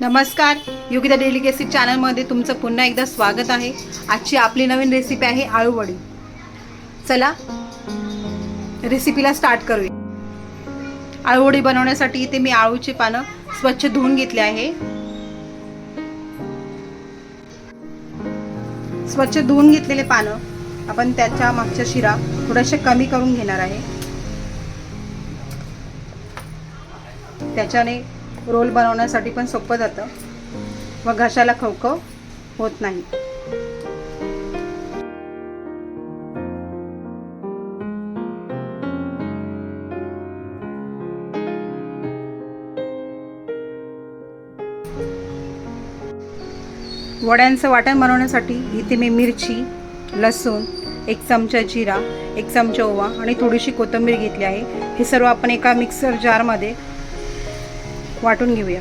नमस्कार. योगिता डेलिकेसी चॅनलमध्ये तुमचं पुन्हा एकदा स्वागत आहे. आजची आपली नवीन रेसिपी आहे आळूवडी चला रेसिपीला स्टार्ट करूया. आळूवडी बनवण्यासाठी इथे मी आळूची पानं स्वच्छ धुवून घेतले आहे. स्वच्छ धुवून घेतलेले पानं आपण त्याच्या मागच्या शिरा थोड्याशा कमी करून घेणार आहे. त्याच्याने रोल बनवण्यासाठी पण सोपं जातं. व घशाला खवखव होत नाही. वड्यांचं वाटण बनवण्यासाठी इथे मी मिरची लसूण एक चमचा जिरा एक चमचा ओवा आणि थोडीशी कोथिंबीर घेतली आहे. हे सर्व आपण एका मिक्सर जारमध्ये वाटून घेऊया.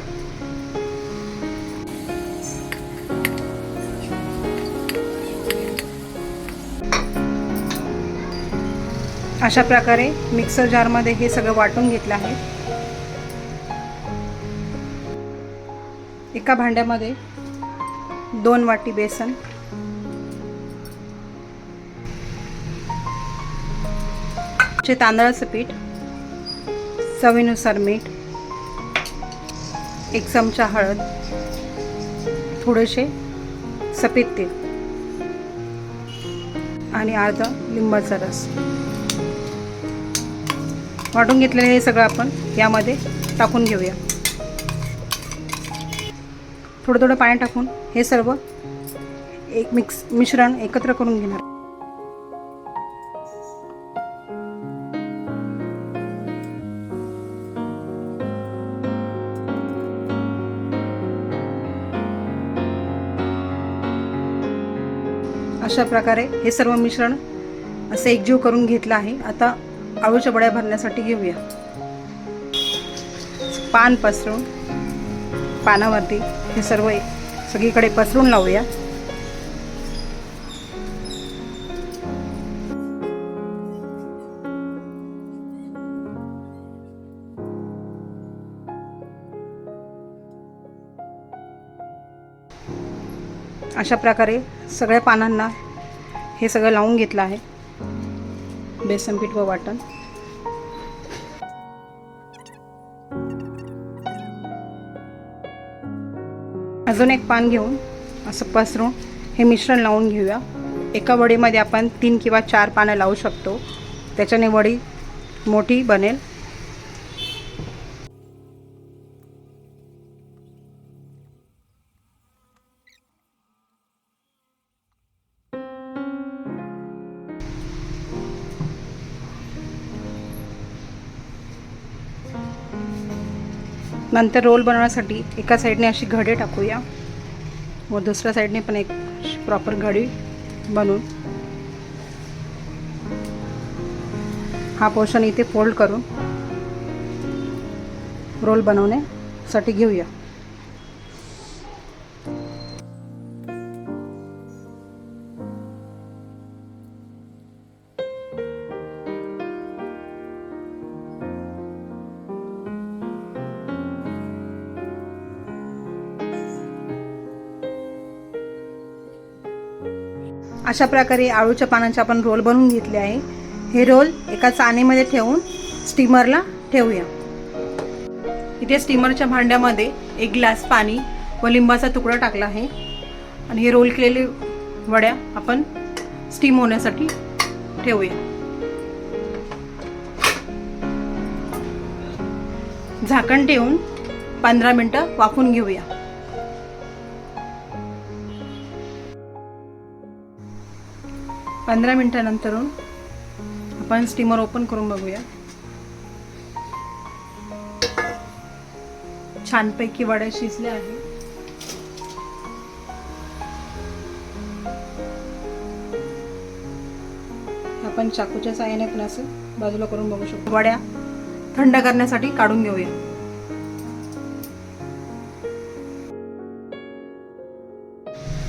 अशा प्रकारे मिक्सर जारमध्ये हे सगळं वाटून घेतलं आहे. एका भांड्यामध्ये दोन वाटी बेसन. चे तांदळाचं पीठ चवीनुसार मीठ एक चमचा हळद थोडेसे सफेद तेल आणि अर्धा लिंबाचा रस. वाटून घेतलेलं हे सगळं आपण यामध्ये टाकून घेऊया. थोडं थोडं पाणी टाकून हे सर्व एक मिक्स मिश्रण एकत्र करून घेणार. अशा प्रकारे हे सर्व मिश्रण असे एकजीव करून घेतलं आहे. आता आळूच्या बड्या भरण्यासाठी घेऊया. पान पसरून पानावरती हे सर्व एक- सगळीकडे पसरून लावूया. अशा प्रकारे सगळ्या पानांना हे सगळं लावून घेतलं आहे. बेसन पीठ व वाटण. अजून एक पान घेऊन असं पसरून हे मिश्रण लावून घेऊया. एका वडीमध्ये आपण तीन किंवा चार पानं लावू शकतो. त्याच्याने वडी मोठी बनेल. नंतर रोल बनवण्यासाठी एका साईडने अशी घडे टाकूया व दुसऱ्या साईडने पण एक प्रॉपर घडी बनवून हा पोर्शन इथे फोल्ड करून रोल बनवण्यासाठी घेऊया. अशा प्रकारे आळूच्या पानांचे आपण रोल बनवून घेतले आहे. हे रोल एका चाणीमध्ये ठेवून स्टीमरला ठेवूया. इथे स्टीमरच्या भांड्यामध्ये एक ग्लास पाणी व लिंबाचा तुकडा टाकला आहे. आणि हे रोल केलेले वड्या आपण स्टीम होण्यासाठी ठेवूया. झाकण ठेवून पंधरा मिनटं वाफून घेऊया. पंधरा मिनटानंतरून आपण स्टीमर ओपन करून बघूया. छानपैकी वड्या शिजल्या आहे आपण चाकूच्या साह्याने पण असं बाजूला करून बघू शकतो. वड्या थंड करण्यासाठी काढून घेऊया.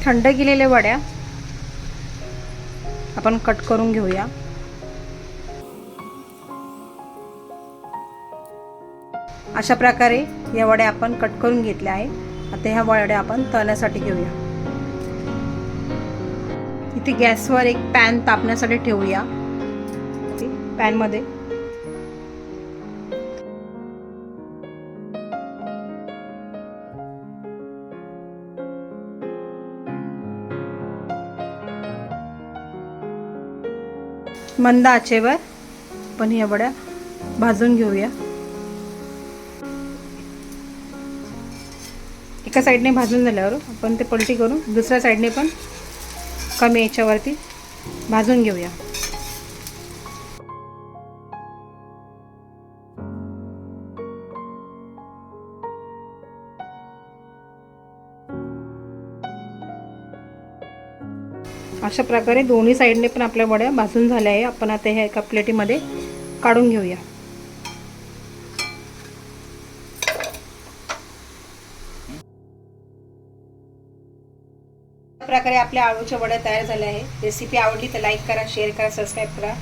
थंड केलेल्या वड्या आपण कट करून घेऊया. अशा प्रकारे या वड्या आपण कट करून घेतल्या आहे आता ह्या वड्या आपण तळण्यासाठी घेऊया. इथे गॅसवर एक पॅन तापण्यासाठी ठेवूया. पॅनमध्ये. मंद आचेवर. पण ह्या वड्या भाजून घेऊया. एका साईडने भाजून झाल्यावर आपण ते पलटी करून दुसऱ्या साईडने पण कमी याच्यावरती भाजून घेऊया. अशा प्रकारे दोन्ही साईडने पण आपल्या वड्या भाजून झाल्या आहे. आपण आता ह्या एका प्लेटीमध्ये काढून घेऊया. प्रकारे आपल्या आळूच्या वड्या तयार झाल्या आहे रेसिपी आवडली तर लाईक करा शेअर करा सबस्क्राईब करा.